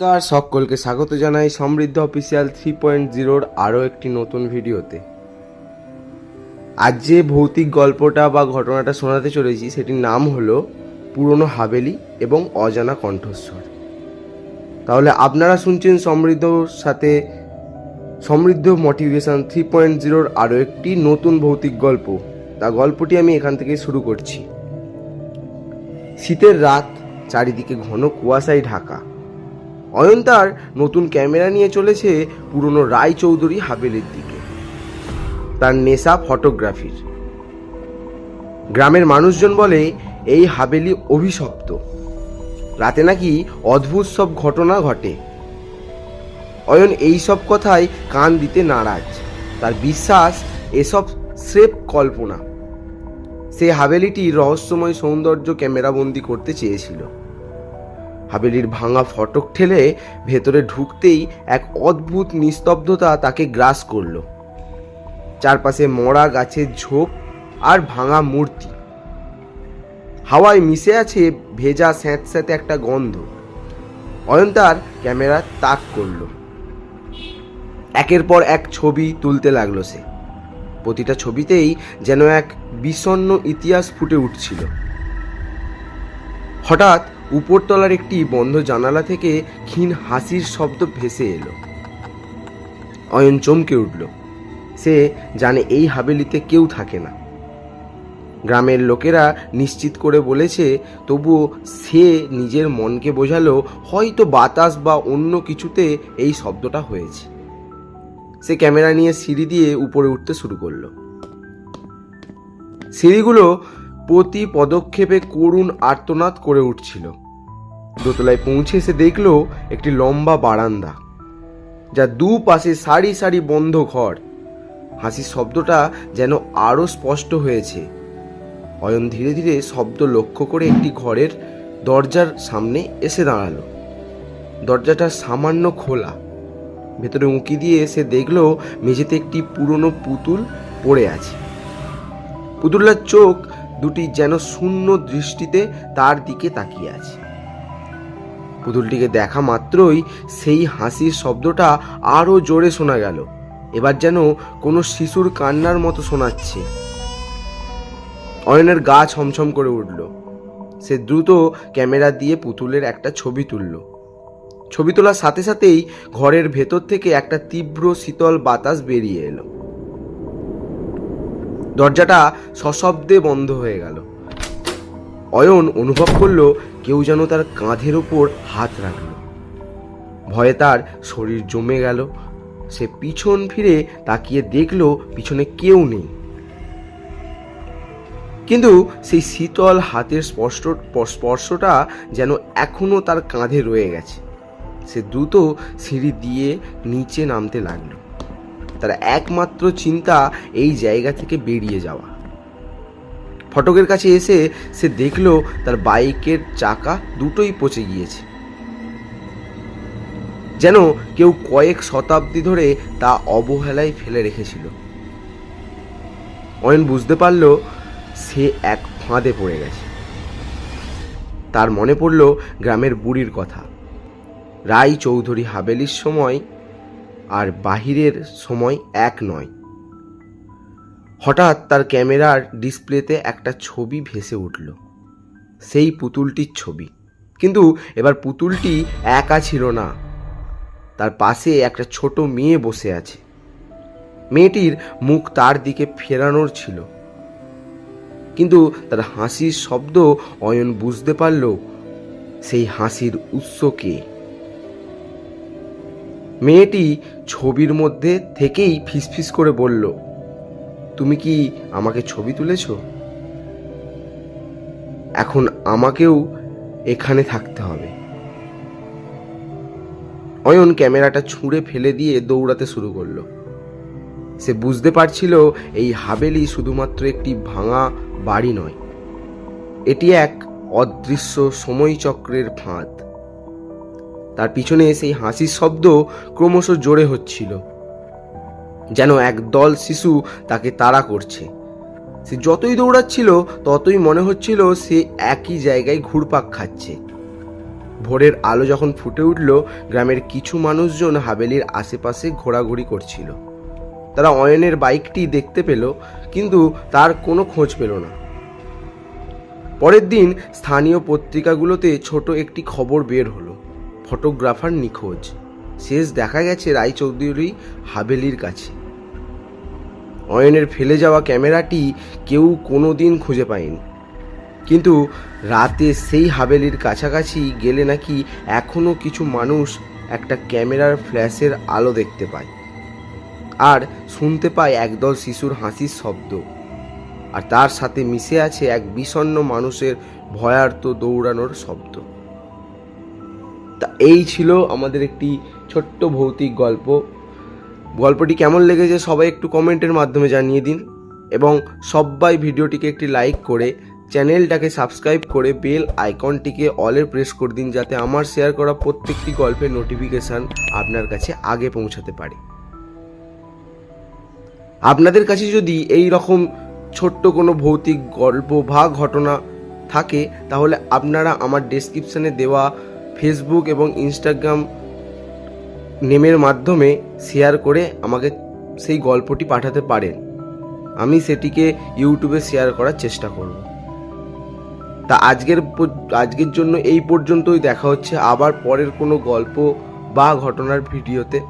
নমস্কার, সকলকে স্বাগত জানাই সমৃদ্ধ অফিসিয়াল থ্রি পয়েন্ট জিরোর আরও একটি নতুন ভিডিওতে। আজ যে ভৌতিক গল্পটা বা ঘটনাটা শোনাতে চলেছি, সেটির নাম হলো পুরনো হাবেলি এবং অজানা কণ্ঠস্বর। তাহলে আপনারা শুনছেন সমৃদ্ধর সাথে সমৃদ্ধ মোটিভেশন থ্রি পয়েন্ট জিরোর আরও একটি নতুন ভৌতিক গল্প। তা গল্পটি আমি এখান থেকে শুরু করছি। শীতের রাত, চারিদিকে ঘন কুয়াশায় ঢাকা। অয়ন তার নতুন ক্যামেরা নিয়ে চলেছে পুরনো রায় চৌধুরী হাবেলির দিকে। তার নেশা ফটোগ্রাফির। গ্রামের মানুষজন বলে, এই হাবেলি অভিশপ্ত। রাতে নাকি অদ্ভুত সব ঘটনা ঘটে। অয়ন এই সব কথায় কান দিতে নারাজ। তার বিশ্বাস, এসব স্রেফ কল্পনা। সে হাবেলিটির রহস্যময় সৌন্দর্য ক্যামেরাবন্দি করতে চেয়েছিল। হাবেলির ভাঙা ফটক ঠেলে ভেতরে ঢুকতেই এক অদ্ভুত নিস্তব্ধতা তাকে গ্রাস করল। চারপাশে মরা গাছের ঝোপ আর ভাঙা মূর্তি। হাওয়ায় মিশে আছে ভেজা স্যাঁতস্যাঁতে একটা গন্ধ। অয়ন্তার ক্যামেরা তাক করল। একের পর এক ছবি তুলতে লাগল সে। প্রতিটা ছবিতেই যেন এক বিষণ্ণ ইতিহাস ফুটে উঠছিল। হঠাৎ উপরতলার একটি বন্ধ জানালা থেকে ক্ষীণ হাসির শব্দ ভেসে এলো। অয়ন চমকে উঠল। সে জানে এই হাবেলিতে কেউ থাকে না। গ্রামের লোকেরা নিশ্চিত করে বলেছে, তবুও সে নিজের মনকে বোঝালো, হয়তো বাতাস বা অন্য কিছুতে এই শব্দটা হয়েছে। সে ক্যামেরা নিয়ে সিঁড়ি দিয়ে উপরে উঠতে শুরু করল। সিঁড়িগুলো প্রতি পদক্ষেপে করুণ আর্তনাদ করে উঠছিল। দোতলায় পৌঁছে এসে দেখল একটি লম্বা বারান্দা, যা দুপাশে সারি সারি বন্ধ ঘর। হাসির শব্দটা যেন আরও স্পষ্ট হয়েছে। অয়ন ধীরে ধীরে শব্দ লক্ষ্য করে একটি ঘরের দরজার সামনে এসে দাঁড়াল। দরজাটা সামান্য খোলা। ভেতরে উঁকি দিয়ে সে দেখল মেঝেতে একটি পুরনো পুতুল পড়ে আছে। পুতুলটার চোখ দুটি যেন শূন্য দৃষ্টিতে তার দিকে তাকিয়ে আছে। পুতুলটিকে দেখা মাত্রই সেই হাসির শব্দটা আরও জোরে শোনা গেল। এবার যেন কোনো শিশুর কান্নার মতো শোনাচ্ছে। অয়নের গা ছমছম করে উঠল। সে দ্রুত ক্যামেরা দিয়ে পুতুলের একটা ছবি তুলল। ছবি তোলার সাথে সাথেই ঘরের ভেতর থেকে একটা তীব্র শীতল বাতাস বেরিয়ে এলো। দরজাটা সশব্দে বন্ধ হয়ে গেল। অয়ন অনুভব করল কেউ যেন তার কাঁধের ওপর হাত রাখল। ভয়ে তার শরীর জমে গেল। সে পিছন ফিরে তাকিয়ে দেখল পিছনে কেউ নেই। কিন্তু সেই শীতল হাতের স্পর্শ স্পর্শটা যেন এখনও তার কাঁধে রয়ে গেছে। সে দ্রুত সিঁড়ি দিয়ে নিচে নামতে লাগল। তার একমাত্র চিন্তা এই জায়গা থেকে বেরিয়ে যাওয়া। ফটকের কাছে এসে সে দেখল তার বাইকের চাকা দুটোই পচে গিয়েছে। যেন কেউ কয়েক শতাব্দী ধরে তা অবহেলায় ফেলে রেখেছিল। অয়ন বুঝতে পারল সে এক ফাঁদে পড়ে গেছে। তার মনে পড়ল গ্রামের বুড়ির কথা। রায় চৌধুরী হাবেলির সময় আর বাহিরের সময় এক নয়। হঠাৎ তার ক্যামেরার ডিসপ্লেতে একটা ছবি ভেসে উঠল। সেই পুতুলটির ছবি। কিন্তু এবার পুতুলটি একা ছিল না। তার পাশে একটা ছোট মেয়ে বসে আছে। মেয়েটির মুখ তার দিকে ফেরানোর ছিল। কিন্তু তার হাসির শব্দ অয়ন বুঝতে পারল, সেই হাসির উৎস কে? মেয়েটি ছবির মধ্যে থেকেই ফিসফিস করে বলল, তুমি কি আমাকে ছবি তুলেছ? এখন আমাকেও এখানে থাকতে হবে। অয়ন ক্যামেরাটা ছুঁড়ে ফেলে দিয়ে দৌড়াতে শুরু করল। সে বুঝতে পারছিল এই হাবেলি শুধুমাত্র একটি ভাঙা বাড়ি নয়, এটি এক অদৃশ্য সময়চক্রের ফাঁদ। তার পিছনে সেই হাসির শব্দ ক্রমশ জোরে হচ্ছিল, যেন এক দল শিশু তাকে তাড়া করছে। সে যতই দৌড়াচ্ছিল, ততই মনে হচ্ছিল সে একই জায়গায় ঘুরপাক খাচ্ছে। ভোরের আলো যখন ফুটে উঠল, গ্রামের কিছু মানুষজন হাভেলির আশেপাশে ঘোরাঘুরি করছিল। তারা অয়নের বাইকটি দেখতে পেল, কিন্তু তার কোনো খোঁজ পেল না। পরের দিন স্থানীয় পত্রিকাগুলোতে ছোট একটি খবর বের হলো। ফটোগ্রাফার নিখোঁজ। শেষ দেখা গেছে রায়চৌধুরী হাভেলির কাছে। অয়নের ফেলে যাওয়া ক্যামেরাটি কেউ কোনো দিন খুঁজে পায়নি। কিন্তু রাতে সেই হাভেলির কাছাকাছি গেলে নাকি এখনও কিছু মানুষ একটা ক্যামেরার ফ্ল্যাশের আলো দেখতে পায়। আর শুনতে পায় একদল শিশুর হাসির শব্দ। আর তার সাথে মিশে আছে এক বিষণ্ণ মানুষের ভয়ার্ত দৌড়ানোর শব্দ। তা এই ছিল আমাদের একটি ছোট্ট ভৌতিক গল্প। গল্পটি কেমন লেগেছে সবাই একটু কমেন্টের মাধ্যমে জানিয়ে দিন এবং সবাই ভিডিওটিকে একটি লাইক করে চ্যানেলটাকে সাবস্ক্রাইব করে বেল আইকনটিকে অলে প্রেস করে দিন যাতে আমার শেয়ার করা প্রত্যেকটি গল্পের নোটিফিকেশান আপনার কাছে আগে পৌঁছাতে পারে। আপনাদের কাছে যদি এই রকম ছোট্ট কোনো ভৌতিক গল্প বা ঘটনা থাকে, তাহলে আপনারা আমার ডেসক্রিপশানে দেওয়া ফেসবুক এবং ইনস্টাগ্রাম নেমের মাধ্যমে শেয়ার করে আমাকে সেই গল্পটি পাঠাতে পারেন। আমি সেটিকে ইউটিউবে শেয়ার করার চেষ্টা করব। তা আজকের আজকের জন্য এই পর্যন্তই। দেখা হচ্ছে আবার পরের কোনো গল্প বা ঘটনার ভিডিওতে।